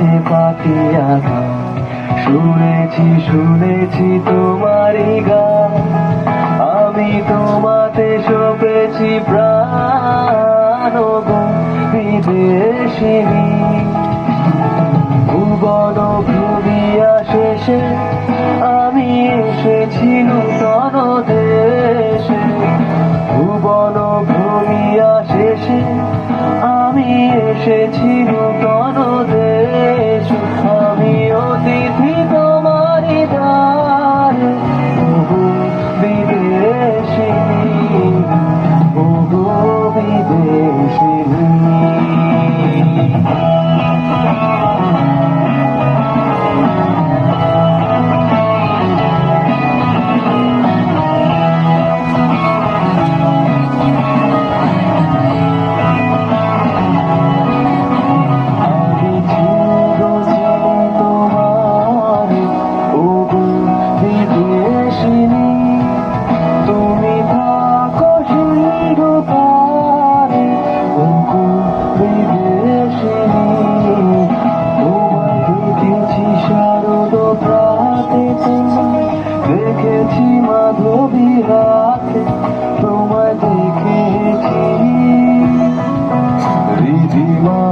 বাজে পাতিয়া গান। শুনেছি শুনেছি তোমারই গান। আমি তোমাতে সপেছি প্রাণ বিদেশিনী। ভুবন ভুবিয়া শেষে আমি এসেছি নূতন দেশে। ভুবন ভুবিয়া শেষে আমি এসেছি নূতন দেখেছি মাধবী রাতে তোমায় দেখেছি। রিধিমা